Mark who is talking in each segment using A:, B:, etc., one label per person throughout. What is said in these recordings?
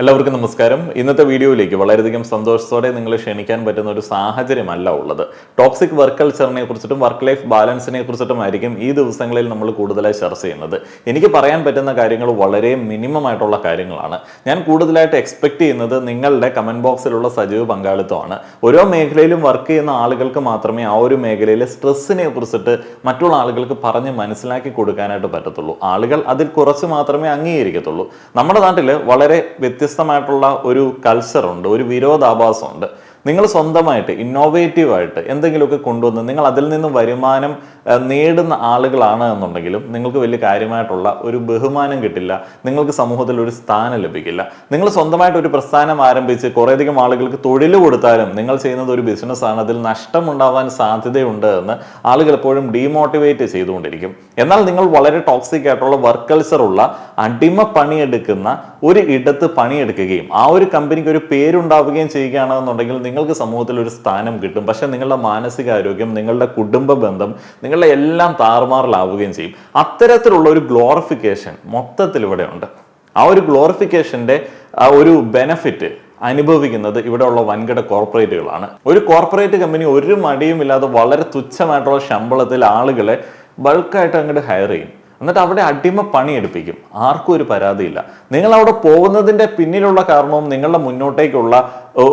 A: എല്ലാവർക്കും നമസ്കാരം. ഇന്നത്തെ വീഡിയോയിലേക്ക് വളരെയധികം സന്തോഷത്തോടെ നിങ്ങളെ ക്ഷണിക്കാൻ പറ്റുന്ന ഒരു സാഹചര്യമല്ല ഉള്ളത്. ടോക്സിക് വർക്ക് കൾച്ചറിനെ കുറിച്ചിട്ടും വർക്ക് ലൈഫ് ബാലൻസിനെ കുറിച്ചിട്ടും ആയിരിക്കും ഈ ദിവസങ്ങളിൽ നമ്മൾ കൂടുതലായി ചർച്ച ചെയ്യുന്നത്. എനിക്ക് പറയാൻ പറ്റുന്ന കാര്യങ്ങൾ വളരെ മിനിമം ആയിട്ടുള്ള കാര്യങ്ങളാണ്. ഞാൻ കൂടുതലായിട്ട് എക്സ്പെക്ട് ചെയ്യുന്നത് നിങ്ങളുടെ കമന്റ് ബോക്സിലുള്ള സജീവ പങ്കാളിത്തമാണ്. ഓരോ മേഖലയിലും വർക്ക് ചെയ്യുന്ന ആളുകൾക്ക് മാത്രമേ ആ ഒരു മേഖലയിലെ സ്ട്രെസ്സിനെ കുറിച്ചിട്ട് മറ്റുള്ള ആളുകൾക്ക് പറഞ്ഞ് മനസ്സിലാക്കി കൊടുക്കാനായിട്ട് പറ്റത്തുള്ളൂ. ആളുകൾ അതിൽ കുറച്ച് മാത്രമേ അംഗീകരിക്കത്തുള്ളൂ. നമ്മുടെ നാട്ടിൽ വളരെ വ്യത്യസ്തമായിട്ടുള്ള ഒരു കൾച്ചറുണ്ട് ഒരു വിരോധാഭാസമുണ്ട്. നിങ്ങൾ സ്വന്തമായിട്ട് ഇന്നോവേറ്റീവ് ആയിട്ട് എന്തെങ്കിലുമൊക്കെ കൊണ്ടുവന്ന് നിങ്ങൾ അതിൽ നിന്നും വരുമാനം നേടുന്ന ആളുകളാണ് എന്നുണ്ടെങ്കിലും നിങ്ങൾക്ക് വലിയ കാര്യമായിട്ടുള്ള ഒരു ബഹുമാനം കിട്ടില്ല. നിങ്ങൾക്ക് സമൂഹത്തിൽ ഒരു സ്ഥാനം ലഭിക്കില്ല. നിങ്ങൾ സ്വന്തമായിട്ട് ഒരു പ്രസ്ഥാനം ആരംഭിച്ച് കുറേയധികം ആളുകൾക്ക് തൊഴിൽ കൊടുത്താലും നിങ്ങൾ ചെയ്യുന്നത് ഒരു ബിസിനസ്സാണ്. അതിൽ നഷ്ടമുണ്ടാവാൻ സാധ്യതയുണ്ട് എന്ന് ആളുകൾ എപ്പോഴും ഡീമോട്ടിവേറ്റ് ചെയ്തുകൊണ്ടിരിക്കും. എന്നാൽ നിങ്ങൾ വളരെ ടോക്സിക് ആയിട്ടുള്ള വർക്ക് കൾച്ചർ ഉള്ള അടിമ പണിയെടുക്കുന്ന ഒരു ഇടത്ത് പണിയെടുക്കുകയും ആ ഒരു കമ്പനിക്ക് ഒരു പേരുണ്ടാവുകയും ചെയ്യുകയാണെന്നുണ്ടെങ്കിൽ നിങ്ങൾക്ക് സമൂഹത്തിൽ ഒരു സ്ഥാനം കിട്ടും. പക്ഷെ നിങ്ങളുടെ മാനസികാരോഗ്യം നിങ്ങളുടെ കുടുംബ ബന്ധം നിങ്ങളുടെ എല്ലാം താറുമാറിലാവുകയും ചെയ്യും. അത്തരത്തിലുള്ള ഒരു ഗ്ലോറിഫിക്കേഷൻ മൊത്തത്തിൽ ഇവിടെ ഉണ്ട്. ആ ഒരു ഗ്ലോറിഫിക്കേഷന്റെ ആ ഒരു ബെനഫിറ്റ് അനുഭവിക്കുന്നത് ഇവിടെയുള്ള വൻകിട കോർപ്പറേറ്റുകളാണ് ഒരു കോർപ്പറേറ്റ് കമ്പനി ഒരു മടിയും ഇല്ലാതെ വളരെ തുച്ഛമായിട്ടുള്ള ശമ്പളത്തിൽ ആളുകളെ ബൾക്കായിട്ട് അങ്ങോട്ട് ഹയർ ചെയ്യും. എന്നിട്ട് അവിടെ അടിമ പണി പണിയെടുപ്പിക്കും. ആർക്കും ഒരു പരാതിയില്ല. നിങ്ങൾ അവിടെ പോകുന്നതിന്റെ പിന്നിലുള്ള കാരണവും നിങ്ങളുടെ മുന്നോട്ടേക്കുള്ള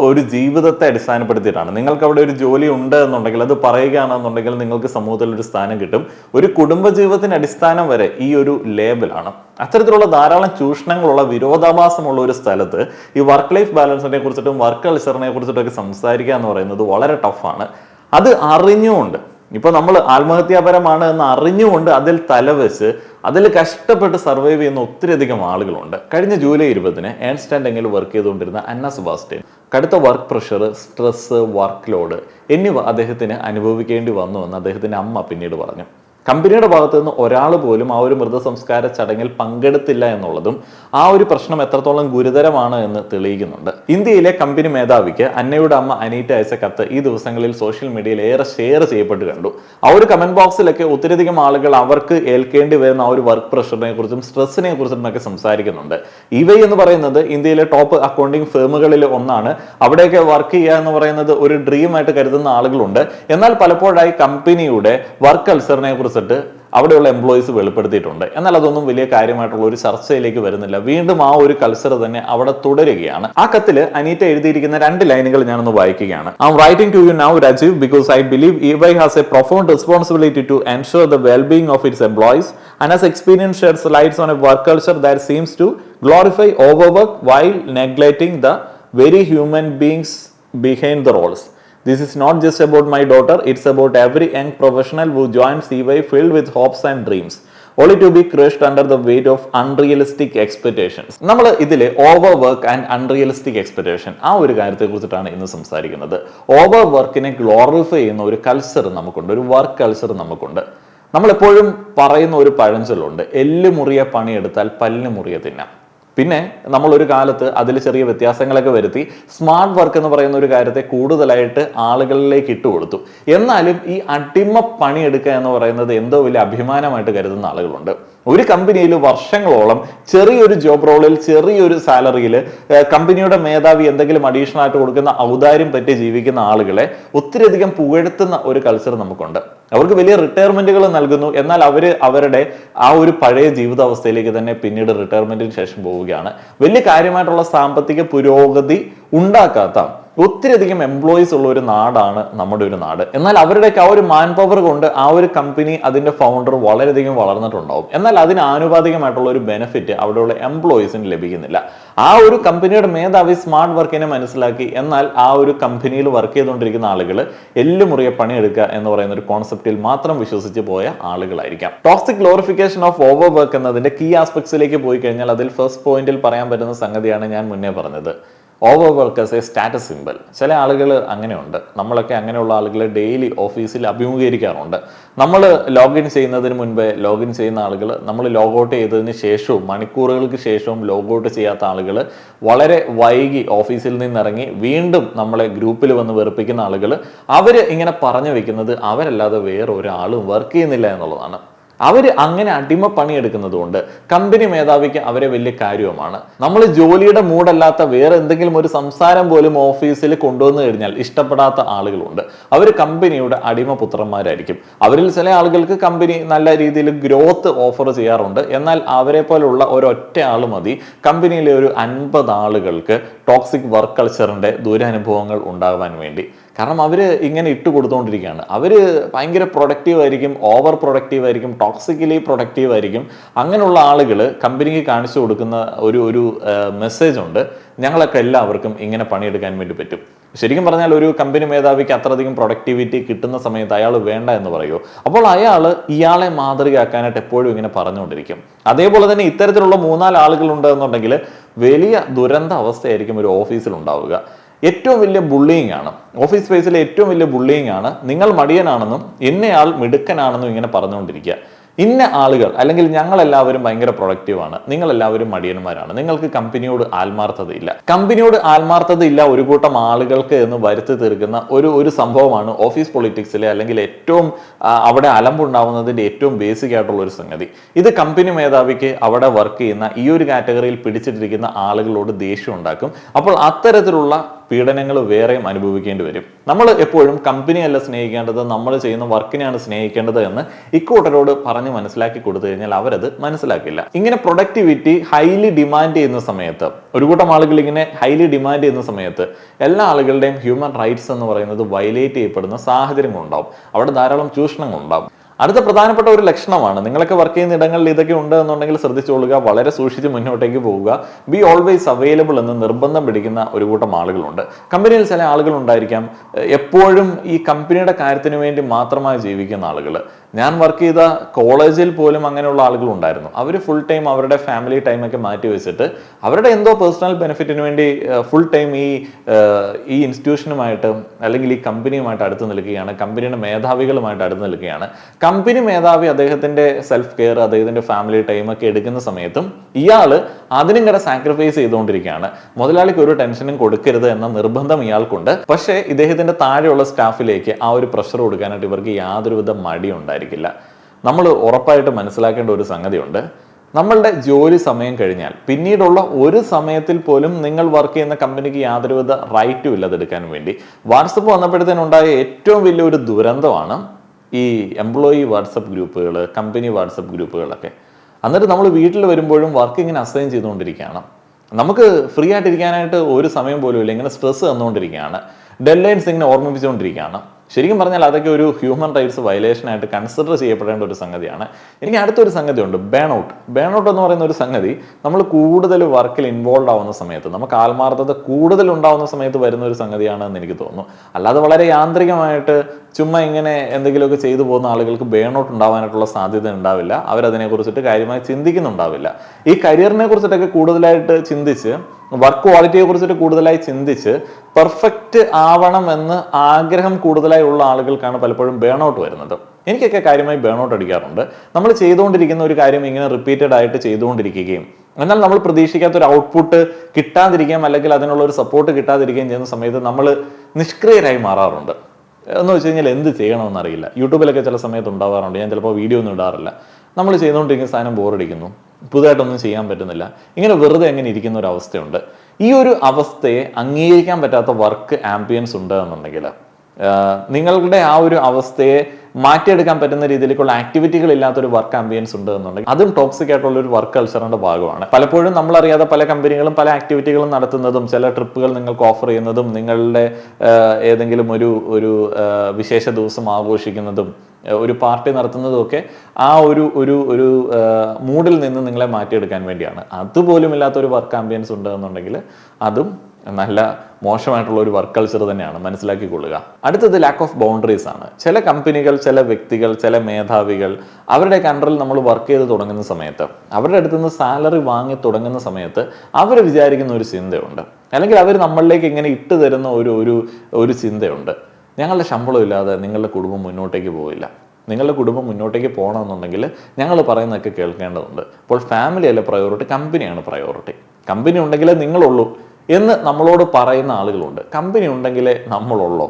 A: ഒരു ജീവിതത്തെ അടിസ്ഥാനപ്പെടുത്തിയിട്ടാണ്. നിങ്ങൾക്ക് അവിടെ ഒരു ജോലി ഉണ്ട് എന്നുണ്ടെങ്കിൽ അത് പറയുകയാണെന്നുണ്ടെങ്കിൽ നിങ്ങൾക്ക് സമൂഹത്തിൽ ഒരു സ്ഥാനം കിട്ടും. ഒരു കുടുംബജീവിതത്തിന്റെ അടിസ്ഥാനം വരെ ഈ ഒരു ലേബലാണ്. അത്തരത്തിലുള്ള ധാരാളം ചൂഷണങ്ങളുള്ള വിരോധാഭാസമുള്ള ഒരു സ്ഥലത്ത് ഈ വർക്ക് ലൈഫ് ബാലൻസിനെ കുറിച്ചിട്ടും വർക്ക് കൾച്ചറിനെ കുറിച്ചിട്ടൊക്കെ സംസാരിക്കുക എന്ന് പറയുന്നത് വളരെ ടഫാണ് അത് അറിഞ്ഞുകൊണ്ട് ഇപ്പൊ നമ്മൾ ആത്മഹത്യാപരമാണ് എന്ന് അറിഞ്ഞുകൊണ്ട് അതിൽ തലവെച്ച് അതിൽ കഷ്ടപ്പെട്ട് സർവൈവ് ചെയ്യുന്ന ഒത്തിരിയധികം ആളുകളുണ്ട്. കഴിഞ്ഞ ജൂലൈ ഇരുപതിന് ഏൺസ്റ്റ് ആൻഡ് വർക്ക് ചെയ്തുകൊണ്ടിരുന്ന അന്ന സെബാസ്റ്റ്യൻ കടുത്ത work pressure stress work load എന്നിവ അദ്ദേഹത്തിന് അനുഭവിക്കേണ്ടി വന്നു എന്ന് അദ്ദേഹത്തിന്റെ അമ്മ പിന്നീട് പറഞ്ഞു. കമ്പനിയുടെ ഭാഗത്തു നിന്ന് ഒരാൾ പോലും ആ ഒരു മൃതസംസ്കാര ചടങ്ങിൽ പങ്കെടുത്തില്ല എന്നുള്ളതും ആ ഒരു പ്രശ്നം എത്രത്തോളം ഗുരുതരമാണ് എന്ന് തെളിയിക്കുന്നുണ്ട്. ഇന്ത്യയിലെ കമ്പനി മേധാവിക്ക് അന്നയുടെ അമ്മ അനീറ്റ അയച്ച കത്ത് ഈ ദിവസങ്ങളിൽ സോഷ്യൽ മീഡിയയിൽ ഏറെ ഷെയർ ചെയ്യപ്പെട്ട് കണ്ടു. ആ ഒരു കമന്റ് ബോക്സിലൊക്കെ ഒത്തിരിയധികം ആളുകൾ അവർക്ക് ഏൽക്കേണ്ടി വരുന്ന ആ ഒരു വർക്ക് പ്രഷറിനെ കുറിച്ചും സ്ട്രെസ്സിനെ കുറിച്ചും ഒക്കെ സംസാരിക്കുന്നുണ്ട്. ഇവ എന്ന് പറയുന്നത് ഇന്ത്യയിലെ ടോപ്പ് അക്കൗണ്ടിംഗ് ഫേമുകളിൽ ഒന്നാണ്. അവിടെയൊക്കെ വർക്ക് ചെയ്യുക എന്ന് പറയുന്നത് ഒരു ഡ്രീം ആയിട്ട് കരുതുന്ന ആളുകളുണ്ട്. എന്നാൽ പലപ്പോഴായി കമ്പനിയുടെ വർക്ക് കൾച്ചറിനെ കുറിച്ചിട്ട് അവിടെയുള്ള എംപ്ലോയീസ് വെളിപ്പെടുത്തിയിട്ടുണ്ട്. എന്നാൽ അതൊന്നും വലിയ കാര്യമായിട്ടുള്ള ഒരു ചർച്ചയിലേക്ക് വരുന്നില്ല. വീണ്ടും ആ ഒരു കൾച്ചർ തന്നെ അവിടെ തുടരുകയാണ്. ആ കത്തിൽ അനീറ്റ എഴുതിയിരിക്കുന്ന രണ്ട് ലൈനുകൾ ഞാനൊന്ന് വായിക്കുകയാണ്. I'm writing to you now Rajeev because I believe E Y has a profound responsibility to ensure the wellbeing of its employees and and experience shares lights on a work culture that seems to glorify overwork while neglecting the very human beings behind the roles. This is not just about my daughter, it's about every young professional who joins EY filled with hopes and dreams. Only to be crushed under the weight of unrealistic expectations. നമ്മൾ ഇതിൽ over work and unrealistic expectation ആ ഒരു കാര്യത്തെ കുറിച്ചിട്ടാണ് ഇന്ന് സംസാരിക്കുന്നത് over വർക്കിനെ glorify ചെയ്യുന്ന ഒരു കൾച്ചർ നമുക്കുണ്ട് ഒരു വർക്ക് കൾച്ചർ നമുക്കുണ്ട് നമ്മളെപ്പോഴും പറയുന്ന ഒരു പഴഞ്ചൊല്ലുണ്ട് എല്ല് മുറിയ പണിയെടുത്താൽ പല്ല് മുറിയ തിന്നാം പിന്നെ നമ്മൾ ഒരു കാലത്ത് അതിൽ ചെറിയ വ്യത്യാസങ്ങളൊക്കെ വരുത്തി സ്മാർട്ട് വർക്ക് എന്ന് പറയുന്ന ഒരു കാര്യത്തെ കൂടുതലായിട്ട് ആളുകളിലേക്ക് ഇട്ടുകൊടുത്തു എന്നാലും ഈ അടിമ പണിയെടുക്കുക എന്ന് പറയുന്നത് എന്തോ വലിയ അഭിമാനമായിട്ട് കരുതുന്ന ആളുകളുണ്ട്. ഒരു കമ്പനിയിൽ വർഷങ്ങളോളം ചെറിയൊരു ജോബ് റോളിൽ ചെറിയൊരു സാലറിയിൽ കമ്പനിയുടെ മേധാവി എന്തെങ്കിലും അഡീഷണൽ ആയിട്ട് കൊടുക്കുന്ന ഔദാര്യം പറ്റി ജീവിക്കുന്ന ആളുകളെ ഒത്തിരിയധികം പുകഴ്ത്തുന്ന ഒരു കൾച്ചർ നമുക്കുണ്ട്. അവർക്ക് വലിയ റിട്ടയർമെന്റുകൾ നൽകുന്നു. എന്നാൽ അവർ അവരുടെ ആ ഒരു പഴയ ജീവിതാവസ്ഥയിലേക്ക് തന്നെ പിന്നീട് റിട്ടയർമെന്റിന് ശേഷം പോവുകയാണ്. വലിയ കാര്യമായിട്ടുള്ള സാമ്പത്തിക പുരോഗതി ഉണ്ടാക്കാത്ത ഒത്തിരിയധികം എംപ്ലോയീസ് ഉള്ള ഒരു നാടാണ് നമ്മുടെ ഒരു നാട്. എന്നാൽ അവരുടെയൊക്കെ ആ ഒരു മാൻ പവർ കൊണ്ട് ആ ഒരു കമ്പനി അതിന്റെ ഫൗണ്ടർ വളരെയധികം വളർന്നിട്ടുണ്ടാവും. എന്നാൽ അതിന് ആനുപാതികമായിട്ടുള്ള ഒരു ബെനിഫിറ്റ് അവിടെയുള്ള എംപ്ലോയീസിന് ലഭിക്കുന്നില്ല. ആ ഒരു കമ്പനിയുടെ മേധാവി സ്മാർട്ട് വർക്കിനെ മനസ്സിലാക്കി എന്നാൽ ആ ഒരു കമ്പനിയിൽ വർക്ക് ചെയ്തുകൊണ്ടിരിക്കുന്ന ആളുകൾ എല്ലുമുറിയെ പണിയെടുക്കുക എന്ന് പറയുന്ന ഒരു കോൺസെപ്റ്റിൽ മാത്രം വിശ്വസിച്ച് പോയ ആളുകളായിരിക്കാം. Toxic glorification of over work എന്നതിന്റെ കീ ആസ്പെക്ട്സിലേക്ക് പോയി കഴിഞ്ഞാൽ അതിൽ ഫസ്റ്റ് പോയിന്റിൽ പറയാൻ പറ്റുന്ന സംഗതിയാണ് ഞാൻ മുന്നേ പറഞ്ഞത്. Over workers a status symbol ചില ആളുകൾ അങ്ങനെയുണ്ട്. നമ്മളൊക്കെ അങ്ങനെയുള്ള ആളുകളെ ഡെയിലി ഓഫീസിൽ അഭിമുഖീകരിക്കാറുണ്ട്. നമ്മൾ ലോഗിൻ ചെയ്യുന്നതിന് മുൻപേ ലോഗിൻ ചെയ്യുന്ന ആളുകൾ നമ്മൾ ലോഗൗട്ട് ചെയ്തതിന് ശേഷവും മണിക്കൂറുകൾക്ക് ശേഷവും ലോഗൗട്ട് ചെയ്യാത്ത ആളുകൾ വളരെ വൈകി ഓഫീസിൽ നിന്നിറങ്ങി വീണ്ടും നമ്മളെ ഗ്രൂപ്പിൽ വന്ന് വെറുപ്പിക്കുന്ന ആളുകൾ അവർ ഇങ്ങനെ പറഞ്ഞു വെക്കുന്നത് അവരല്ലാതെ വേറെ ഒരാളും വർക്ക് ചെയ്യുന്നില്ല എന്നുള്ളതാണ്. അവർ അങ്ങനെ അടിമ പണിയെടുക്കുന്നത് കൊണ്ട് കമ്പനി മേധാവിക്ക് അവരെ വലിയ കാര്യവുമാണ്. നമ്മൾ ജോലിയുടെ മൂടല്ലാത്ത വേറെ എന്തെങ്കിലും ഒരു സംസാരം പോലും ഓഫീസിൽ കൊണ്ടുവന്നു കഴിഞ്ഞാൽ ഇഷ്ടപ്പെടാത്ത ആളുകളുണ്ട്. അവർ കമ്പനിയുടെ അടിമ പുത്രന്മാരായിരിക്കും. അവരിൽ ചില ആളുകൾക്ക് കമ്പനി നല്ല രീതിയിൽ ഗ്രോത്ത് ഓഫർ ചെയ്യാറുണ്ട്. എന്നാൽ അവരെ പോലുള്ള ഒരൊറ്റ ആൾ മതി. കമ്പനിയിലെ ഒരു അൻപത് ആളുകൾക്ക് ടോക്സിക് വർക്ക് കൾച്ചറിന്റെ ദുരനുഭവങ്ങൾ ഉണ്ടാകാൻ വേണ്ടി. കാരണം അവർ ഇങ്ങനെ ഇട്ട് കൊടുത്തുകൊണ്ടിരിക്കുകയാണ് അവർ ഭയങ്കര പ്രൊഡക്റ്റീവ് ആയിരിക്കും ഓവർ പ്രൊഡക്റ്റീവ് ആയിരിക്കും ടോക്സിക്കലി പ്രൊഡക്റ്റീവ് ആയിരിക്കും. അങ്ങനെയുള്ള ആളുകൾ കമ്പനിക്ക് കാണിച്ചു കൊടുക്കുന്ന ഒരു ഒരു മെസ്സേജ് ഉണ്ട്. ഞങ്ങളൊക്കെ എല്ലാവർക്കും ഇങ്ങനെ പണിയെടുക്കാൻ വേണ്ടി പറ്റും. ശരിക്കും പറഞ്ഞാൽ ഒരു കമ്പനി മേധാവിക്ക് അത്രയധികം പ്രൊഡക്ടിവിറ്റി കിട്ടുന്ന സമയത്ത് അയാൾ വേണ്ട എന്ന് പറയുമോ അപ്പോൾ അയാൾ ഇയാളെ മാതൃകയാക്കാനായിട്ട് എപ്പോഴും ഇങ്ങനെ പറഞ്ഞുകൊണ്ടിരിക്കും. അതേപോലെ തന്നെ ഇത്തരത്തിലുള്ള മൂന്നാൽ ആളുകളുണ്ട് എന്നുണ്ടെങ്കിൽ വലിയ ദുരന്ത അവസ്ഥയായിരിക്കും ഒരു ഓഫീസിൽ ഉണ്ടാവുക. ഏറ്റവും വലിയ ബുള്ളിങ് ആണ്. ഓഫീസ് സ്പേസിലെ ഏറ്റവും വലിയ ബുള്ളിങ് ആണ്. നിങ്ങൾ മടിയനാണെന്നും ഇന്നയാൾ മിടുക്കനാണെന്നും ഇങ്ങനെ പറഞ്ഞുകൊണ്ടിരിക്കുക. ഇന്ന ആളുകൾ അല്ലെങ്കിൽ ഞങ്ങൾ എല്ലാവരും ഭയങ്കര പ്രൊഡക്റ്റീവാണ് നിങ്ങൾ എല്ലാവരും മടിയന്മാരാണ്. നിങ്ങൾക്ക് കമ്പനിയോട് ആത്മാർത്ഥതയില്ല. കമ്പനിയോട് ആത്മാർത്ഥതയില്ല ഒരു കൂട്ടം ആളുകൾക്ക് എന്ന് വരുത്തി തീർക്കുന്ന ഒരു ഒരു സംഭവമാണ് ഓഫീസ് പൊളിറ്റിക്സിലെ അല്ലെങ്കിൽ ഏറ്റവും അവിടെ അലമ്പുണ്ടാവുന്നതിന്റെ ഏറ്റവും ബേസിക് ആയിട്ടുള്ള ഒരു സംഗതി. ഇത് കമ്പനി മേധാവിക്ക് അവിടെ വർക്ക് ചെയ്യുന്ന ഈ ഒരു കാറ്റഗറിയിൽ പിടിച്ചിട്ടിരിക്കുന്ന ആളുകളോട് ദേഷ്യം ഉണ്ടാക്കും. അപ്പോൾ അത്തരത്തിലുള്ള പീഡനങ്ങൾ വേറെയും അനുഭവിക്കേണ്ടി വരും. നമ്മൾ എപ്പോഴും കമ്പനിയല്ല സ്നേഹിക്കേണ്ടത് നമ്മൾ ചെയ്യുന്ന വർക്കിനെയാണ് സ്നേഹിക്കേണ്ടത് എന്ന് ഇക്കൂട്ടരോട് പറഞ്ഞ് മനസ്സിലാക്കി കൊടുത്തു കഴിഞ്ഞാൽ അവരത് മനസ്സിലാക്കില്ല. ഇങ്ങനെ പ്രൊഡക്ടിവിറ്റി ഹൈലി ഡിമാൻഡ് ചെയ്യുന്ന സമയത്ത് ഒരു കൂട്ടം ആളുകൾ ഇങ്ങനെ ഹൈലി ഡിമാൻഡ് ചെയ്യുന്ന സമയത്ത് എല്ലാ ആളുകളുടെയും ഹ്യൂമൻ റൈറ്റ്സ് എന്ന് പറയുന്നത് വയലേറ്റ് ചെയ്യപ്പെടുന്ന സാഹചര്യങ്ങളുണ്ടാവും. അവിടെ ധാരാളം ചൂഷണങ്ങളുണ്ടാവും. അടുത്ത പ്രധാനപ്പെട്ട ഒരു ലക്ഷണമാണ്. നിങ്ങളൊക്കെ വർക്ക് ചെയ്യുന്ന ഇടങ്ങളിൽ ഇതൊക്കെ ഉണ്ട് എന്നുണ്ടെങ്കിൽ ശ്രദ്ധിച്ചുകൊള്ളുക വളരെ സൂക്ഷിച്ച് മുന്നോട്ടേക്ക് പോവുക ബി ഓൾവേസ് അവൈലബിൾ എന്ന് നിർബന്ധം പിടിക്കുന്ന ഒരു കൂട്ടം ആളുകളുണ്ട്. കമ്പനിയിൽ ചില ആളുകൾ ഉണ്ടായിരിക്കാം. എപ്പോഴും ഈ കമ്പനിയുടെ കാര്യത്തിന് വേണ്ടി മാത്രമായി ജീവിക്കുന്ന ആളുകൾ ഞാൻ വർക്ക് ചെയ്ത കോളേജിൽ പോലും അങ്ങനെയുള്ള ആളുകൾ ഉണ്ടായിരുന്നു. അവർ ഫുൾ ടൈം അവരുടെ ഫാമിലി ടൈമൊക്കെ മാറ്റി വെച്ചിട്ട് അവരുടെ എന്തോ പേഴ്സണൽ ബെനിഫിറ്റിന് വേണ്ടി ഫുൾ ടൈം ഈ ഈ ഇൻസ്റ്റിറ്റ്യൂഷനുമായിട്ട് അല്ലെങ്കിൽ ഈ കമ്പനിയുമായിട്ട് അടുത്ത് നിൽക്കുകയാണ്. കമ്പനിയുടെ മേധാവികളുമായിട്ട് അടുത്ത് നിൽക്കുകയാണ്. കമ്പനി മേധാവി അദ്ദേഹത്തിന്റെ സെൽഫ് കെയർ അദ്ദേഹത്തിന്റെ ഫാമിലി ടൈം ഒക്കെ എടുക്കുന്ന സമയത്തും ഇയാൾ അതിനും കൂടെ സാക്രിഫൈസ് ചെയ്തുകൊണ്ടിരിക്കുകയാണ്. മുതലാളിക്ക് ഒരു ടെൻഷനും കൊടുക്കരുത് എന്ന നിർബന്ധം ഇയാൾക്കുണ്ട്. പക്ഷേ ഇദ്ദേഹത്തിന്റെ താഴെയുള്ള സ്റ്റാഫിലേക്ക് ആ ഒരു പ്രഷർ കൊടുക്കാനായിട്ട് ഇവർക്ക് യാതൊരുവിധ മടിയും ഉണ്ടായിരിക്കില്ല. നമ്മൾ ഉറപ്പായിട്ട് മനസ്സിലാക്കേണ്ട ഒരു സംഗതിയുണ്ട്. നമ്മളുടെ ജോലി സമയം കഴിഞ്ഞാൽ പിന്നീടുള്ള ഒരു സമയത്തിൽ പോലും നിങ്ങൾ വർക്ക് ചെയ്യുന്ന കമ്പനിക്ക് യാതൊരുവിധ റൈറ്റും ഇല്ല അതെടുക്കാൻ വേണ്ടി. വാട്സപ്പ് വന്നപ്പോഴത്തേനുണ്ടായ ഏറ്റവും വലിയൊരു ദുരന്തമാണ് ഈ എംപ്ലോയി വാട്സപ്പ് ഗ്രൂപ്പുകൾ കമ്പനി വാട്സപ്പ് ഗ്രൂപ്പുകളൊക്കെ എന്നിട്ട് നമ്മൾ വീട്ടിൽ വരുമ്പോഴും വർക്ക് ഇങ്ങനെ അസൈൻ ചെയ്തുകൊണ്ടിരിക്കുകയാണ്. നമുക്ക് ഫ്രീ ആയിട്ടിരിക്കാനായിട്ട് ഒരു സമയം പോലും ഇല്ല. ഇങ്ങനെ സ്ട്രെസ് തന്നുകൊണ്ടിരിക്കുകയാണ്. ഡെഡ് ലൈൻസ് ഇങ്ങനെ ഓർമ്മിപ്പിച്ചുകൊണ്ടിരിക്കുകയാണ്. ശരിക്കും പറഞ്ഞാൽ അതൊക്കെ ഒരു ഹ്യൂമൻ റൈറ്റ്സ് വയലേഷൻ ആയിട്ട് കൺസിഡർ ചെയ്യപ്പെടേണ്ട ഒരു സംഗതിയാണ്. ഇനി അടുത്തൊരു സംഗതി ഉണ്ട് ബേൺ ഔട്ട് ബേൺ ഔട്ട് എന്ന് പറയുന്ന ഒരു സംഗതി നമ്മൾ കൂടുതൽ വർക്കിൽ ഇൻവോൾവ് ആവുന്ന സമയത്ത് നമുക്ക് ആത്മാർത്ഥത കൂടുതൽ ഉണ്ടാവുന്ന സമയത്ത് വരുന്ന ഒരു സംഗതിയാണ് എന്ന് എനിക്ക് തോന്നുന്നു. അല്ലാതെ വളരെ യാന്ത്രികമായിട്ട് ചുമ്മാ ഇങ്ങനെ എന്തെങ്കിലുമൊക്കെ ചെയ്തു പോകുന്ന ആളുകൾക്ക് ബേൺ ഔട്ട് ഉണ്ടാവാനായിട്ടുള്ള സാധ്യത ഉണ്ടാവില്ല. അവരതിനെ കുറിച്ചിട്ട് കാര്യമായി ചിന്തിക്കുന്നുണ്ടാവില്ല. ഈ കരിയറിനെ കുറിച്ചിട്ടൊക്കെ കൂടുതലായിട്ട് ചിന്തിച്ച് വർക്ക് ക്വാളിറ്റിയെ കുറിച്ചിട്ട് കൂടുതലായി ചിന്തിച്ച് പെർഫെക്റ്റ് ആവണം എന്ന് ആഗ്രഹം കൂടുതലായി ഉള്ള ആളുകൾക്കാണ് പലപ്പോഴും ബേൺ ഔട്ട് വരുന്നത്. എനിക്കൊക്കെ കാര്യമായി ബേൺ ഔട്ട് അടിക്കാറുണ്ട്. നമ്മൾ ചെയ്തുകൊണ്ടിരിക്കുന്ന ഒരു കാര്യം ഇങ്ങനെ റിപ്പീറ്റഡ് ആയിട്ട് ചെയ്തുകൊണ്ടിരിക്കുകയും എന്നാൽ നമ്മൾ പ്രതീക്ഷിക്കാത്ത ഒരു ഔട്ട്പുട്ട് കിട്ടാതിരിക്കുകയും അല്ലെങ്കിൽ അതിനുള്ള ഒരു സപ്പോർട്ട് കിട്ടാതിരിക്കുകയും ചെയ്യുന്ന സമയത്ത് നമ്മൾ നിഷ്ക്രിയരായി മാറാറുണ്ട്. എന്ന് വെച്ച് കഴിഞ്ഞാൽ എന്ത് ചെയ്യണമെന്ന് അറിയില്ല. യൂട്യൂബിലൊക്കെ ചില സമയത്ത് ഉണ്ടാവാറുണ്ട്. ഞാൻ ചിലപ്പോൾ വീഡിയോ ഒന്നും ഇടാറില്ല. നമ്മൾ ചെയ്തുകൊണ്ടിരിക്കുന്ന സാധനം ബോറടിക്കുന്നു പുതുതായിട്ടൊന്നും ചെയ്യാൻ പറ്റുന്നില്ല. ഇങ്ങനെ വെറുതെ എങ്ങനെ ഇരിക്കുന്ന ഒരു അവസ്ഥയുണ്ട്. ഈ ഒരു അവസ്ഥയെ അംഗീകരിക്കാൻ പറ്റാത്ത വർക്ക് ആംബിയൻസ് ഉണ്ട് എന്നുണ്ടെങ്കിൽ നിങ്ങളുടെ ആ ഒരു അവസ്ഥയെ മാറ്റിയെടുക്കാൻ പറ്റുന്ന രീതിയിലേക്കുള്ള ആക്ടിവിറ്റികൾ ഇല്ലാത്തൊരു വർക്ക് ആംബിയൻസ് ഉണ്ട് എന്നുണ്ടെങ്കിൽ അതും ടോക്സിക് ആയിട്ടുള്ള ഒരു വർക്ക് കൾച്ചറിന്റെ ഭാഗമാണ്. പലപ്പോഴും നമ്മൾ അറിയാതെ പല കമ്പനികളും പല ആക്ടിവിറ്റികളും നടത്തുന്നതും ചില ട്രിപ്പുകൾ നിങ്ങൾക്ക് ഓഫർ ചെയ്യുന്നതും നിങ്ങളുടെ ഏതെങ്കിലും ഒരു ഒരു വിശേഷ ദിവസം ആഘോഷിക്കുന്നതും ഒരു പാർട്ടി നടത്തുന്നതും ഒക്കെ ആ ഒരു ഒരു ഒരു മൂഡിൽ നിന്ന് നിങ്ങളെ മാറ്റിയെടുക്കാൻ വേണ്ടിയാണ്. അതുപോലും ഇല്ലാത്ത ഒരു വർക്ക് ആംബിയൻസ് ഉണ്ടെന്നുണ്ടെങ്കിൽ അതും നല്ല മോശമായിട്ടുള്ള ഒരു വർക്ക് കൾച്ചർ തന്നെയാണ് മനസ്സിലാക്കിക്കൊള്ളുക. അടുത്തത് ലാക്ക് ഓഫ് ബൗണ്ടറീസ് ആണ്. ചില കമ്പനികൾ ചില വ്യക്തികൾ ചില മേധാവികൾ അവരുടെ കൺട്രിൽ നമ്മൾ വർക്ക് ചെയ്ത് തുടങ്ങുന്ന സമയത്ത് അവരുടെ അടുത്ത് നിന്ന് സാലറി വാങ്ങി തുടങ്ങുന്ന സമയത്ത് അവർ വിചാരിക്കുന്ന ഒരു ചിന്തയുണ്ട്. അല്ലെങ്കിൽ അവർ നമ്മളിലേക്ക് ഇങ്ങനെ ഇട്ട് തരുന്ന ഒരു ഒരു ഒരു ചിന്തയുണ്ട്. ഞങ്ങളുടെ ശമ്പളം ഇല്ലാതെ നിങ്ങളുടെ കുടുംബം മുന്നോട്ടേക്ക് പോവില്ല. നിങ്ങളുടെ കുടുംബം മുന്നോട്ടേക്ക് പോകണമെന്നുണ്ടെങ്കിൽ ഞങ്ങൾ പറയുന്നതൊക്കെ കേൾക്കേണ്ടതുണ്ട്. അപ്പോൾ ഫാമിലി അല്ല പ്രയോറിറ്റി കമ്പനിയാണ് പ്രയോറിറ്റി കമ്പനി ഉണ്ടെങ്കിലേ നിങ്ങളുള്ളൂ. എന്ന് നമ്മളോട് പറയുന്ന ആളുകളുണ്ട്. കമ്പനി ഉണ്ടെങ്കിലേ നമ്മളുള്ളൂ.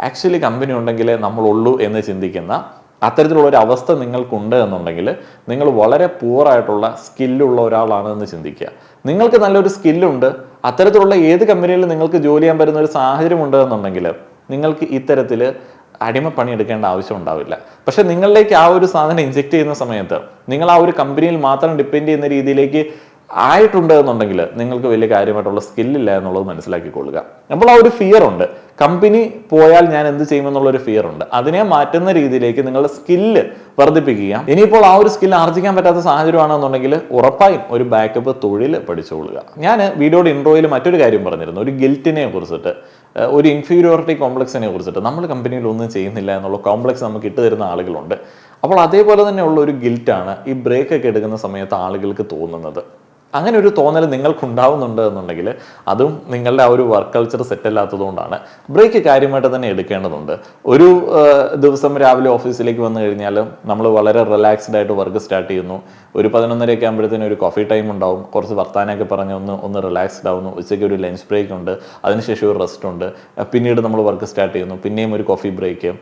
A: ആക്ച്വലി കമ്പനി ഉണ്ടെങ്കിലേ നമ്മളുള്ളൂ എന്ന് ചിന്തിക്കുന്ന അത്തരത്തിലുള്ള ഒരു അവസ്ഥ നിങ്ങൾക്കുണ്ട് എന്നുണ്ടെങ്കിൽ നിങ്ങൾ വളരെ പൂറായിട്ടുള്ള സ്കില്ലുള്ള ഒരാളാണ് എന്ന് ചിന്തിക്കുക. നിങ്ങൾക്ക് നല്ലൊരു സ്കില്ലുണ്ട് അത്തരത്തിലുള്ള ഏത് കമ്പനിയിൽ നിങ്ങൾക്ക് ജോലി ചെയ്യാൻ പറ്റുന്ന ഒരു സാഹചര്യം ഉണ്ട് എന്നുണ്ടെങ്കിൽ നിങ്ങൾക്ക് ഇത്തരത്തിൽ അടിമപ്പണി എടുക്കേണ്ട ആവശ്യം ഉണ്ടാവില്ല. പക്ഷെ നിങ്ങളിലേക്ക് ആ ഒരു സാധനം ഇഞ്ചെക്ട് ചെയ്യുന്ന സമയത്ത് നിങ്ങൾ ആ ഒരു കമ്പനിയിൽ മാത്രം ഡിപ്പെൻഡ് ചെയ്യുന്ന രീതിയിലേക്ക് ആയിട്ടുണ്ട് എന്നുണ്ടെങ്കിൽ നിങ്ങൾക്ക് വലിയ കാര്യമായിട്ടുള്ള സ്കില്ലില്ല എന്നുള്ളത് മനസ്സിലാക്കി കൊള്ളുക അപ്പോൾ ആ ഒരു ഫിയർ ഉണ്ട്. കമ്പനി പോയാൽ ഞാൻ എന്ത് ചെയ്യുമെന്നുള്ള ഒരു ഫിയർ ഉണ്ട്. അതിനെ മാറ്റുന്ന രീതിയിലേക്ക് നിങ്ങളുടെ സ്കില്ല് വർദ്ധിപ്പിക്കുക. ഇനിയിപ്പോൾ ആ ഒരു സ്കില്ല് ആർജിക്കാൻ പറ്റാത്ത സാഹചര്യമാണെന്നുണ്ടെങ്കിൽ ഉറപ്പായും ഒരു ബാക്കപ്പ് തൊഴിൽ പഠിച്ചുകൊള്ളുക. ഞാൻ വീഡിയോയുടെ ഇൻട്രോയിൽ മറ്റൊരു കാര്യം പറഞ്ഞിരുന്നു. ഒരു ഗിൽറ്റിനെ കുറിച്ചിട്ട് ഒരു ഇൻഫീരിയോറിറ്റി കോംപ്ലക്സിനെ കുറിച്ചിട്ട്. നമ്മൾ കമ്പനിയിൽ ഒന്നും ചെയ്യുന്നില്ല എന്നുള്ള കോംപ്ലക്സ് നമുക്ക് ഇട്ട് തരുന്ന ആളുകളുണ്ട്. അപ്പോൾ അതേപോലെ തന്നെയുള്ള ഒരു ഗിൽറ്റാണ് ഈ ബ്രേക്ക് ഒക്കെ എടുക്കുന്ന സമയത്ത് ആളുകൾക്ക് തോന്നുന്നത്. അങ്ങനെ ഒരു തോന്നൽ നിങ്ങൾക്ക് ഉണ്ടാവുന്നുണ്ട് എന്നുണ്ടെങ്കിൽ അതും നിങ്ങളുടെ ആ ഒരു വർക്ക് കൾച്ചർ സെറ്റ് അല്ലാത്തതുകൊണ്ടാണ്. ബ്രേക്ക് കാര്യമായിട്ട് തന്നെ എടുക്കേണ്ടതുണ്ട്. ഒരു ദിവസം രാവിലെ ഓഫീസിലേക്ക് വന്നു കഴിഞ്ഞാൽ നമ്മൾ വളരെ റിലാക്സ്ഡ് ആയിട്ട് വർക്ക് സ്റ്റാർട്ട് ചെയ്യുന്നു. ഒരു പതിനൊന്നരയൊക്കെ ആകുമ്പോഴത്തേനും ഒരു കോഫി ടൈം ഉണ്ടാവും. കുറച്ച് വർത്താനമൊക്കെ പറഞ്ഞ് ഒന്ന് ഒന്ന് റിലാക്സ്ഡ് ആവുന്നു. ഉച്ചയ്ക്ക് ഒരു ലഞ്ച് ബ്രേക്ക് ഉണ്ട്. അതിനുശേഷം ഒരു റെസ്റ്റ് ഉണ്ട്. പിന്നീട് നമ്മൾ വർക്ക് സ്റ്റാർട്ട് ചെയ്യുന്നു. പിന്നെയും ഒരു കോഫി ബ്രേക്ക്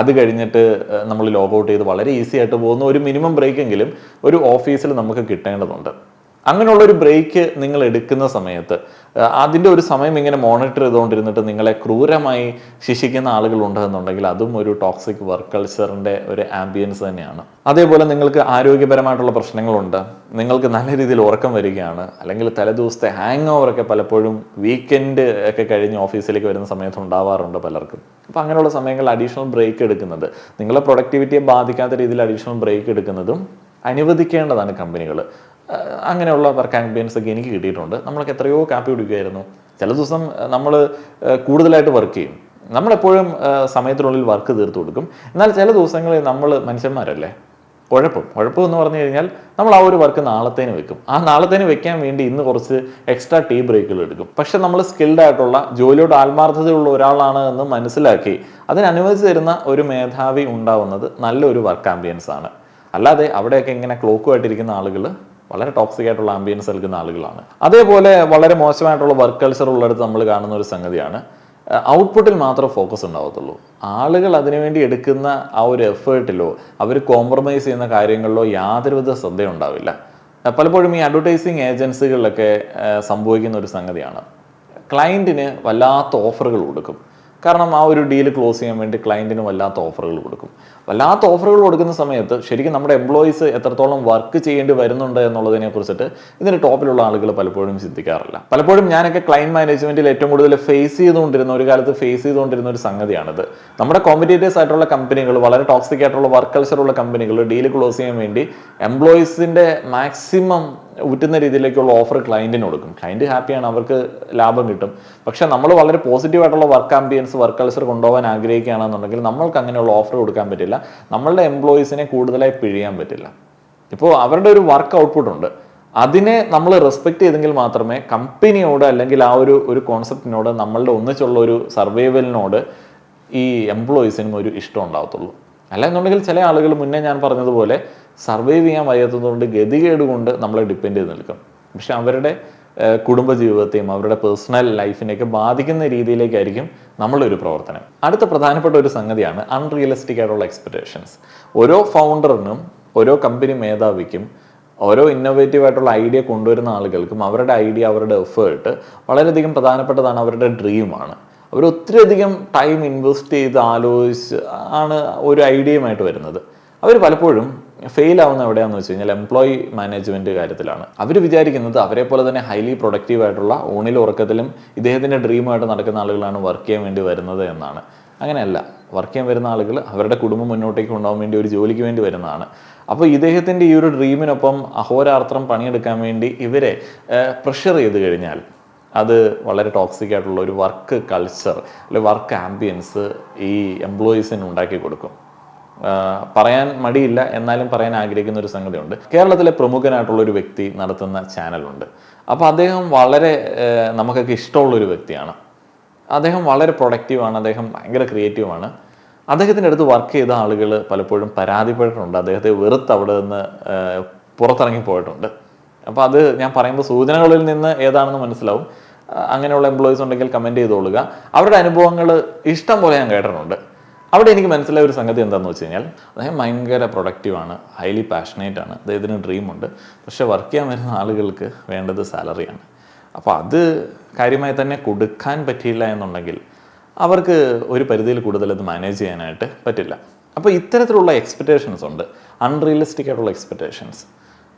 A: അത് കഴിഞ്ഞിട്ട് നമ്മൾ ലോഗ് ഔട്ട് ചെയ്ത് വളരെ ഈസി ആയിട്ട് പോകുന്ന. ഒരു മിനിമം ബ്രേക്കെങ്കിലും ഒരു ഓഫീസിൽ നമുക്ക് കിട്ടേണ്ടതുണ്ട്. അങ്ങനെയുള്ള ഒരു ബ്രേക്ക് നിങ്ങൾ എടുക്കുന്ന സമയത്ത് അതിന്റെ ഒരു സമയം ഇങ്ങനെ മോണിറ്റർ ചെയ്തുകൊണ്ടിരുന്നിട്ട് നിങ്ങളെ ക്രൂരമായി ശിക്ഷിക്കുന്ന ആളുകളുണ്ട് എന്നുണ്ടെങ്കിൽ അതും ഒരു ടോക്സിക് വർക്ക് കൾച്ചറിന്റെ ഒരു ആംബിയൻസ് തന്നെയാണ്. അതേപോലെ നിങ്ങൾക്ക് ആരോഗ്യപരമായിട്ടുള്ള പ്രശ്നങ്ങളുണ്ട്. നിങ്ങൾക്ക് നല്ല രീതിയിൽ ഉറക്കം വരികയാണ്. അല്ലെങ്കിൽ തലേദിവസത്തെ ഹാങ് ഓവറൊക്കെ പലപ്പോഴും വീക്കെൻഡ് ഒക്കെ കഴിഞ്ഞ് ഓഫീസിലേക്ക് വരുന്ന സമയത്ത് ഉണ്ടാവാറുണ്ട് പലർക്കും. അപ്പോൾ അങ്ങനെയുള്ള സമയങ്ങളിൽ അഡീഷണൽ ബ്രേക്ക് എടുക്കുന്നത് നിങ്ങളെ പ്രൊഡക്ടിവിറ്റിയെ ബാധിക്കാത്ത രീതിയിൽ അഡീഷണൽ ബ്രേക്ക് എടുക്കുന്നതും അനുവദിക്കേണ്ടതാണ് കമ്പനികൾ അങ്ങനെയുള്ള വർക്ക് ആംബിയൻസ് ഒക്കെ എനിക്ക് കിട്ടിയിട്ടുണ്ട്. നമ്മളൊക്കെ എത്രയോ കാപ്പി കുടിക്കുമായിരുന്നു ചില ദിവസം നമ്മൾ കൂടുതലായിട്ട് വർക്ക് ചെയ്യും. നമ്മളെപ്പോഴും സമയത്തിനുള്ളിൽ വർക്ക് തീർത്തു കൊടുക്കും. എന്നാൽ ചില ദിവസങ്ങളിൽ നമ്മൾ മനുഷ്യന്മാരല്ലേ? കുഴപ്പം കുഴപ്പം എന്ന് പറഞ്ഞു കഴിഞ്ഞാൽ നമ്മൾ ആ ഒരു വർക്ക് നാളത്തേന് വെക്കും. ആ നാളത്തേന് വെക്കാൻ വേണ്ടി ഇന്ന് കുറച്ച് എക്സ്ട്രാ ടീ ബ്രേക്കുകൾ എടുക്കും. പക്ഷെ നമ്മൾ സ്കിൽഡ് ആയിട്ടുള്ള ജോലിയോട് ആത്മാർത്ഥതയുള്ള ഒരാളാണ് എന്ന് മനസ്സിലാക്കി അതിനനുവദിച്ച് തരുന്ന ഒരു മേധാവി ഉണ്ടാവുന്നത് നല്ലൊരു വർക്ക് ആംബിയൻസ് ആണ്. അല്ലാതെ അവിടെയൊക്കെ ഇങ്ങനെ ക്ലോക്കുമായിട്ടിരിക്കുന്ന ആളുകൾ വളരെ ടോക്സിക് ആയിട്ടുള്ള ആംബിയൻസ് നൽകുന്ന ആളുകളാണ്. അതേപോലെ വളരെ മോശമായിട്ടുള്ള വർക്ക് കൾച്ചർ ഉള്ളിടത്ത് നമ്മൾ കാണുന്ന ഒരു സംഗതിയാണ് ഔട്ട്പുട്ടിൽ മാത്രം ഫോക്കസ് ഉണ്ടാവത്തുള്ളൂ. ആളുകൾ അതിനുവേണ്ടി എടുക്കുന്ന ആ ഒരു എഫേർട്ടിലോ അവർ കോംപ്രമൈസ് ചെയ്യുന്ന കാര്യങ്ങളിലോ യാതൊരുവിധ ശ്രദ്ധ ഉണ്ടാവില്ല പലപ്പോഴും ഈ അഡ്വർടൈസിങ് ഏജൻസികളിലൊക്കെ സംഭവിക്കുന്ന ഒരു സംഗതിയാണ്. ക്ലയന്റിന് വല്ലാത്ത ഓഫറുകൾ കൊടുക്കും. കാരണം ആ ഒരു ഡീൽ ക്ലോസ് ചെയ്യാൻ വേണ്ടി ക്ലയന്റിന് വല്ലാത്ത ഓഫറുകൾ കൊടുക്കും. വല്ലാത്ത ഓഫറുകൾ കൊടുക്കുന്ന സമയത്ത് ശരിക്കും നമ്മുടെ എംപ്ലോയീസ് എത്രത്തോളം വർക്ക് ചെയ്യേണ്ടി വരുന്നുണ്ട് എന്നുള്ളതിനെ കുറിച്ചിട്ട് ഇതിന് ടോപ്പിലുള്ള ആളുകൾ പലപ്പോഴും ചിന്തിക്കാറില്ല. പലപ്പോഴും ഞാനൊക്കെ ക്ലൈന്റ് മാനേജ്മെന്റിൽ ഏറ്റവും കൂടുതൽ ഫേസ് ചെയ്തുകൊണ്ടിരുന്ന ഒരു കാലത്ത് ഫേസ് ചെയ്തുകൊണ്ടിരുന്ന ഒരു സംഗതിയാണിത്. നമ്മുടെ കോമ്പറ്റേറ്റേഴ്സ് ആയിട്ടുള്ള കമ്പനികൾ വളരെ ടോക്സിക് ആയിട്ടുള്ള വർക്ക് കൾച്ചർ ഉള്ള കമ്പനികൾ ഡീൽ ക്ലോസ് ചെയ്യാൻ വേണ്ടി എംപ്ലോയീസിന്റെ മാക്സിമം ഊറ്റുന്ന രീതിയിലേക്കുള്ള ഓഫർ ക്ലയന്റിന് കൊടുക്കും. ക്ലയന്റ് ഹാപ്പിയാണ് അവർക്ക് ലാഭം കിട്ടും. പക്ഷെ നമ്മൾ വളരെ പോസിറ്റീവ് ആയിട്ടുള്ള വർക്ക് ആംബിയൻസ് വർക്ക് കൾച്ചർ കൊണ്ടുപോകാൻ ആഗ്രഹിക്കുകയാണെന്നുണ്ടെങ്കിൽ നമ്മൾക്ക് അങ്ങനെയുള്ള ഓഫർ കൊടുക്കാൻ പറ്റില്ല. നമ്മളുടെ എംപ്ലോയീസിനെ കൂടുതലായി പിഴിയാൻ പറ്റില്ല. ഇപ്പോൾ അവരുടെ ഒരു വർക്ക് ഔട്ട്പുട്ട് ഉണ്ട്. അതിനെ നമ്മൾ റെസ്പെക്ട് ചെയ്തെങ്കിൽ മാത്രമേ കമ്പനിയോട് അല്ലെങ്കിൽ ആ ഒരു ഒരു കോൺസെപ്റ്റിനോട് നമ്മളുടെ ഒന്നിച്ചുള്ള ഒരു സർവൈവലിനോട് ഈ എംപ്ലോയീസിനും ഒരു ഇഷ്ടം ഉണ്ടാകത്തുള്ളൂ അല്ല എന്നുണ്ടെങ്കിൽ ചില ആളുകൾ മുന്നേ ഞാൻ പറഞ്ഞതുപോലെ സർവൈവ് ചെയ്യാൻ വയ്യാത്തതുകൊണ്ട് ഗതികേട് കൊണ്ട് നമ്മളെ ഡിപ്പെൻഡ് ചെയ്ത് നിൽക്കും. പക്ഷെ അവരുടെ കുടുംബജീവിതത്തെയും അവരുടെ പേഴ്സണൽ ലൈഫിനെയൊക്കെ ബാധിക്കുന്ന രീതിയിലേക്കായിരിക്കും നമ്മളുടെ ഒരു പ്രവർത്തനം. അടുത്ത പ്രധാനപ്പെട്ട ഒരു സംഗതിയാണ് അൺറിയലിസ്റ്റിക് ആയിട്ടുള്ള എക്സ്പെക്റ്റേഷൻസ് ഓരോ ഫൗണ്ടറിനും ഓരോ കമ്പനി മേധാവിക്കും ഓരോ ഇന്നോവേറ്റീവ് ആയിട്ടുള്ള ഐഡിയ കൊണ്ടുവരുന്ന ആളുകൾക്കും അവരുടെ ഐഡിയ അവരുടെ എഫേർട്ട് വളരെയധികം പ്രധാനപ്പെട്ടതാണ് അവരുടെ ഡ്രീമാണ് അവർ ഒത്തിരി അധികം ടൈം ഇൻവെസ്റ്റ് ചെയ്ത് ആലോചിച്ച് ആണ് ഒരു ഐഡിയയുമായിട്ട് വരുന്നത്. അവർ പലപ്പോഴും ഫെയിൽ ആവുന്ന എവിടെയാണെന്ന് വെച്ച് കഴിഞ്ഞാൽ എംപ്ലോയി മാനേജ്മെന്റ് കാര്യത്തിലാണ്. അവർ വിചാരിക്കുന്നത് അവരെ പോലെ തന്നെ ഹൈലി പ്രൊഡക്റ്റീവ് ആയിട്ടുള്ള ഊണിലും ഉറക്കത്തിലും ഇദ്ദേഹത്തിന്റെ ഡ്രീമായിട്ട് നടക്കുന്ന ആളുകളാണ് വർക്ക് ചെയ്യാൻ വേണ്ടി വരുന്നത് എന്നാണ്. അങ്ങനെയല്ല വർക്ക് ചെയ്യാൻ വരുന്ന ആളുകൾ അവരുടെ കുടുംബം മുന്നോട്ടേക്ക് കൊണ്ടുപോകാൻ വേണ്ടി ഒരു ജോലിക്ക് വേണ്ടി വരുന്നതാണ്. അപ്പോൾ ഇദ്ദേഹത്തിന്റെ ഈ ഒരു ഡ്രീമിനൊപ്പം അഹോരാത്രം പണിയെടുക്കാൻ വേണ്ടി ഇവരെ പ്രഷർ ചെയ്ത് കഴിഞ്ഞാൽ അത് വളരെ ടോക്സിക് ആയിട്ടുള്ള ഒരു വർക്ക് കൾച്ചർ അല്ലെങ്കിൽ വർക്ക് ആംബിയൻസ് ഈ എംപ്ലോയീസിന് ഉണ്ടാക്കി കൊടുക്കും. പറയാൻ മടിയില്ല എന്നാലും പറയാൻ ആഗ്രഹിക്കുന്ന ഒരു സംഗതിയുണ്ട്. കേരളത്തിലെ പ്രമുഖനായിട്ടുള്ള ഒരു വ്യക്തി നടത്തുന്ന ചാനലുണ്ട്. അപ്പോൾ അദ്ദേഹം വളരെ നമുക്കൊക്കെ ഇഷ്ടമുള്ള ഒരു വ്യക്തിയാണ്. അദ്ദേഹം വളരെ പ്രൊഡക്റ്റീവാണ് അദ്ദേഹം ഭയങ്കര ക്രിയേറ്റീവാണ് അദ്ദേഹത്തിന്റെ അടുത്ത് വർക്ക് ചെയ്ത ആളുകൾ പലപ്പോഴും പരാതിപ്പെട്ടിട്ടുണ്ട്. അദ്ദേഹത്തെ വെറുത്ത് അവിടെ നിന്ന് പുറത്തിറങ്ങി പോയിട്ടുണ്ട്. അപ്പോൾ അത് ഞാൻ പറയുമ്പോൾ സൂചനകളിൽ നിന്ന് ഏതാണെന്ന് മനസ്സിലാവും. അങ്ങനെയുള്ള എംപ്ലോയീസ് ഉണ്ടെങ്കിൽ കമന്റ് ചെയ്തോളുക. അവരുടെ അനുഭവങ്ങൾ ഇഷ്ടം പോലെ ഞാൻ കേട്ടിട്ടുണ്ട്. അവിടെ എനിക്ക് മനസ്സിലായ ഒരു സംഗതി എന്താണെന്ന് വെച്ച് കഴിഞ്ഞാൽ അദ്ദേഹം ഭയങ്കര പ്രൊഡക്റ്റീവാണ് ഹൈലി പാഷനേറ്റ് ആണ്. അദ്ദേഹത്തിന് ഡ്രീമുണ്ട് പക്ഷെ വർക്ക് ചെയ്യാൻ വരുന്ന ആളുകൾക്ക് വേണ്ടത് സാലറിയാണ് അപ്പോൾ അത് കാര്യമായി തന്നെ കൊടുക്കാൻ പറ്റിയില്ല എന്നുണ്ടെങ്കിൽ അവർക്ക് ഒരു പരിധിയിൽ കൂടുതൽ അത് മാനേജ് ചെയ്യാനായിട്ട് പറ്റില്ല. അപ്പോൾ ഇത്തരത്തിലുള്ള എക്സ്പെക്റ്റേഷൻസ് ഉണ്ട്. അൺറിയലിസ്റ്റിക് ആയിട്ടുള്ള എക്സ്പെക്റ്റേഷൻസ്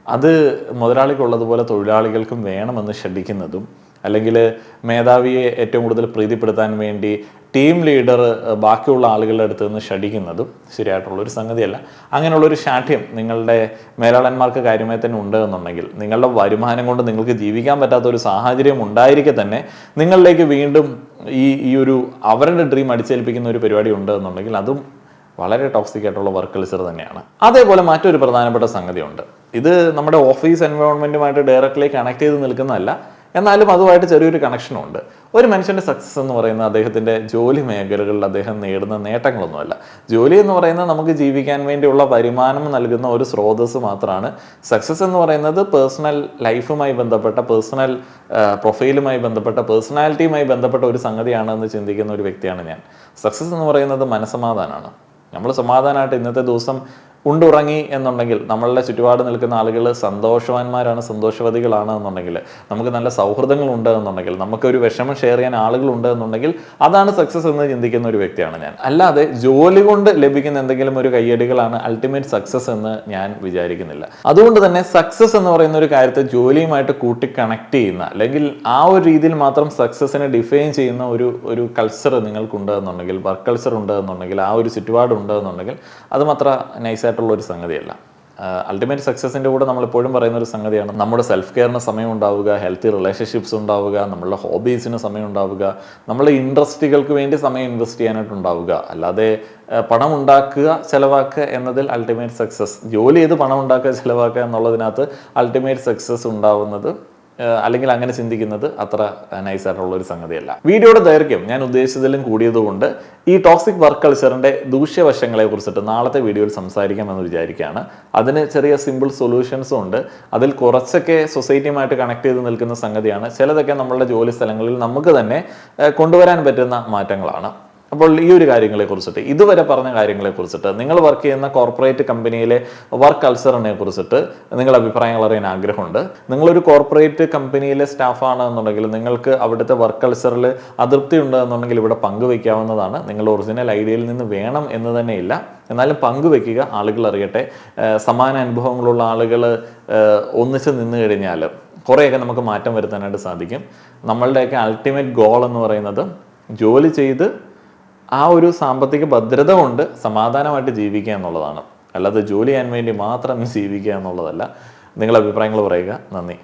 A: അത് മുതലാളിക്കുള്ളതുപോലെ തൊഴിലാളികൾക്കും വേണമെന്ന് ഷഡിക്കുന്നതും അല്ലെങ്കിൽ മേധാവിയെ ഏറ്റവും കൂടുതൽ പ്രീതിപ്പെടുത്താൻ വേണ്ടി ടീം ലീഡർ ബാക്കിയുള്ള ആളുകളുടെ അടുത്ത് നിന്ന് ഷടിക്കുന്നതും ശരിയായിട്ടുള്ളൊരു സംഗതിയല്ല. അങ്ങനെയുള്ളൊരു ശാഠ്യം നിങ്ങളുടെ മേലാളന്മാർക്ക് കാര്യമായി തന്നെ ഉണ്ട് എന്നുണ്ടെങ്കിൽ നിങ്ങളുടെ വരുമാനം കൊണ്ട് നിങ്ങൾക്ക് ജീവിക്കാൻ പറ്റാത്ത ഒരു സാഹചര്യം ഉണ്ടായിരിക്കെ തന്നെ നിങ്ങളിലേക്ക് വീണ്ടും ഈ ഈ ഒരു അവരുടെ ഡ്രീം അടിച്ചേൽപ്പിക്കുന്ന ഒരു പരിപാടി ഉണ്ട് എന്നുണ്ടെങ്കിൽ അതും വളരെ ടോക്സിക് ആയിട്ടുള്ള വർക്ക് കൾച്ചർ തന്നെയാണ്. അതേപോലെ മറ്റൊരു പ്രധാനപ്പെട്ട സംഗതിയുണ്ട്. ഇത് നമ്മുടെ ഓഫീസ് എൻവയോൺമെന്റുമായിട്ട് ഡയറക്റ്റ്ലി കണക്ട് ചെയ്ത് നിൽക്കുന്നതല്ല എന്നാലും അതുമായിട്ട് ചെറിയൊരു കണക്ഷനും ഉണ്ട്. ഒരു മനുഷ്യന്റെ സക്സസ് എന്ന് പറയുന്നത് അദ്ദേഹത്തിന്റെ ജോലി മേഖലകളിൽ അദ്ദേഹം നേടുന്ന നേട്ടങ്ങളൊന്നുമല്ല. ജോലി എന്ന് പറയുന്നത് നമുക്ക് ജീവിക്കാൻ വേണ്ടിയുള്ള വരുമാനം നൽകുന്ന ഒരു സ്രോതസ് മാത്രമാണ്. സക്സസ് എന്ന് പറയുന്നത് പേഴ്സണൽ ലൈഫുമായി ബന്ധപ്പെട്ട പേഴ്സണൽ പ്രൊഫൈലുമായി ബന്ധപ്പെട്ട പേഴ്സണാലിറ്റിയുമായി ബന്ധപ്പെട്ട ഒരു സംഗതിയാണ് എന്ന് ചിന്തിക്കുന്ന ഒരു വ്യക്തിയാണ് ഞാൻ. സക്സസ് എന്ന് പറയുന്നത് മനസ്സമാധാനമാണ്. നമ്മൾ സമാധാനമായിട്ട് ഇന്നത്തെ ദിവസം ഉണ്ടുറങ്ങി എന്നുണ്ടെങ്കിൽ നമ്മളുടെ ചുറ്റുപാട് നിൽക്കുന്ന ആളുകൾ സന്തോഷവാന്മാരാണ് സന്തോഷവതികളാണ് എന്നുണ്ടെങ്കിൽ നമുക്ക് നല്ല സൗഹൃദങ്ങൾ ഉണ്ട് എന്നുണ്ടെങ്കിൽ നമുക്കൊരു വിഷമം ഷെയർ ചെയ്യാൻ ആളുകളുണ്ട് എന്നുണ്ടെങ്കിൽ അതാണ് സക്സസ് എന്ന് ചിന്തിക്കുന്ന ഒരു വ്യക്തിയാണ് ഞാൻ. അല്ലാതെ ജോലി കൊണ്ട് ലഭിക്കുന്ന എന്തെങ്കിലും ഒരു കയ്യടികളാണ് അൾട്ടിമേറ്റ് സക്സസ് എന്ന് ഞാൻ വിചാരിക്കുന്നില്ല. അതുകൊണ്ട് തന്നെ സക്സസ് എന്ന് പറയുന്ന ഒരു കാര്യത്തെ ജോലിയുമായിട്ട് കൂട്ടി കണക്ട് ചെയ്യുന്ന അല്ലെങ്കിൽ ആ ഒരു രീതിയിൽ മാത്രം സക്സസിനെ ഡിഫൈൻ ചെയ്യുന്ന ഒരു ഒരു കൾച്ചർ നിങ്ങൾക്കുണ്ട് എന്നുണ്ടെങ്കിൽ വർക്ക് കൾച്ചർ ഉണ്ട് എന്നുണ്ടെങ്കിൽ ആ ഒരു ചുറ്റുപാട് ഉണ്ട് എന്നുണ്ടെങ്കിൽ അതും അത്ര നൈസായിട്ടുള്ള ഒരു സംഗതിയല്ല. അൾട്ടിമേറ്റ് സക്സസിന്റെ കൂടെ നമ്മൾ എപ്പോഴും പറയുന്ന ഒരു സംഗതിയാണ് നമ്മുടെ സെൽഫ് കെയറിന് സമയം ഉണ്ടാവുക ഹെൽത്തി റിലേഷൻഷിപ്സ് ഉണ്ടാവുക നമ്മളുടെ ഹോബീസിന് സമയം ഉണ്ടാവുക നമ്മളെ ഇൻട്രസ്റ്റുകൾക്ക് വേണ്ടി സമയം ഇൻവെസ്റ്റ് ചെയ്യാനായിട്ട് ഉണ്ടാവുക അല്ലാതെ പണം ഉണ്ടാക്കുക ചിലവാക്കുക എന്നതിൽ അൾട്ടിമേറ്റ് സക്സസ് ജോലി ചെയ്ത് പണം ഉണ്ടാക്കുക ചിലവാക്കുക എന്നുള്ളതിനകത്ത് അൾട്ടിമേറ്റ് സക്സസ് ഉണ്ടാവുന്നത് അല്ലെങ്കിൽ അങ്ങനെ ചിന്തിക്കുന്നത് അത്ര നൈസായിട്ടുള്ള ഒരു സംഗതിയല്ല. വീഡിയോയുടെ ദൈർഘ്യം ഞാൻ ഉദ്ദേശിച്ചതിലും കൂടിയതുകൊണ്ട് ഈ ടോക്സിക് വർക്ക് കൾച്ചറിന്റെ ദൂഷ്യവശങ്ങളെ കുറിച്ചിട്ട് നാളത്തെ വീഡിയോയിൽ സംസാരിക്കാമെന്ന് വിചാരിക്കുകയാണ്. അതിന് ചെറിയ സിമ്പിൾ സൊല്യൂഷൻസും ഉണ്ട്. അതിൽ കുറച്ചൊക്കെ സൊസൈറ്റിയുമായിട്ട് കണക്ട് ചെയ്ത് നിൽക്കുന്ന സംഗതിയാണ്. ചിലതൊക്കെ നമ്മളുടെ ജോലി സ്ഥലങ്ങളിൽ നമുക്ക് തന്നെ കൊണ്ടുവരാൻ പറ്റുന്ന മാറ്റങ്ങളാണ്. അപ്പോൾ ഈ ഒരു കാര്യങ്ങളെ കുറിച്ചിട്ട് ഇതുവരെ പറഞ്ഞ കാര്യങ്ങളെ കുറിച്ചിട്ട് നിങ്ങൾ വർക്ക് ചെയ്യുന്ന കോർപ്പറേറ്റ് കമ്പനിയിലെ വർക്ക് കൾച്ചറിനെ കുറിച്ചിട്ട് നിങ്ങളുടെ അഭിപ്രായങ്ങൾ അറിയാൻ ആഗ്രഹമുണ്ട്. നിങ്ങളൊരു കോർപ്പറേറ്റ് കമ്പനിയിലെ സ്റ്റാഫാണ് എന്നുണ്ടെങ്കിൽ നിങ്ങൾക്ക് അവിടുത്തെ വർക്ക് കൾച്ചറിൽ അതൃപ്തി ഉണ്ട് എന്നുണ്ടെങ്കിൽ ഇവിടെ പങ്കുവയ്ക്കാവുന്നതാണ്. നിങ്ങളുടെ ഒറിജിനൽ ഐഡിയയിൽ നിന്ന് വേണം എന്ന് തന്നെ ഇല്ല. എന്നാലും പങ്കുവെക്കുക ആളുകൾ അറിയട്ടെ. സമാന അനുഭവങ്ങളുള്ള ആളുകൾ ഒന്നിച്ച് നിന്ന് കഴിഞ്ഞാൽ കുറേയൊക്കെ നമുക്ക് മാറ്റം വരുത്താനായിട്ട് സാധിക്കും. നമ്മളുടെയൊക്കെ അൾട്ടിമേറ്റ് ഗോൾ എന്ന് പറയുന്നത് ജോലി ചെയ്ത് ആ ഒരു സാമ്പത്തിക ഭദ്രത കൊണ്ട് സമാധാനമായിട്ട് ജീവിക്കുക എന്നുള്ളതാണ്. അല്ലാതെ ജോലി ചെയ്യാൻ വേണ്ടി മാത്രം ജീവിക്കുക എന്നുള്ളതല്ല. നിങ്ങളുടെ അഭിപ്രായങ്ങൾ പറയുക. നന്ദി.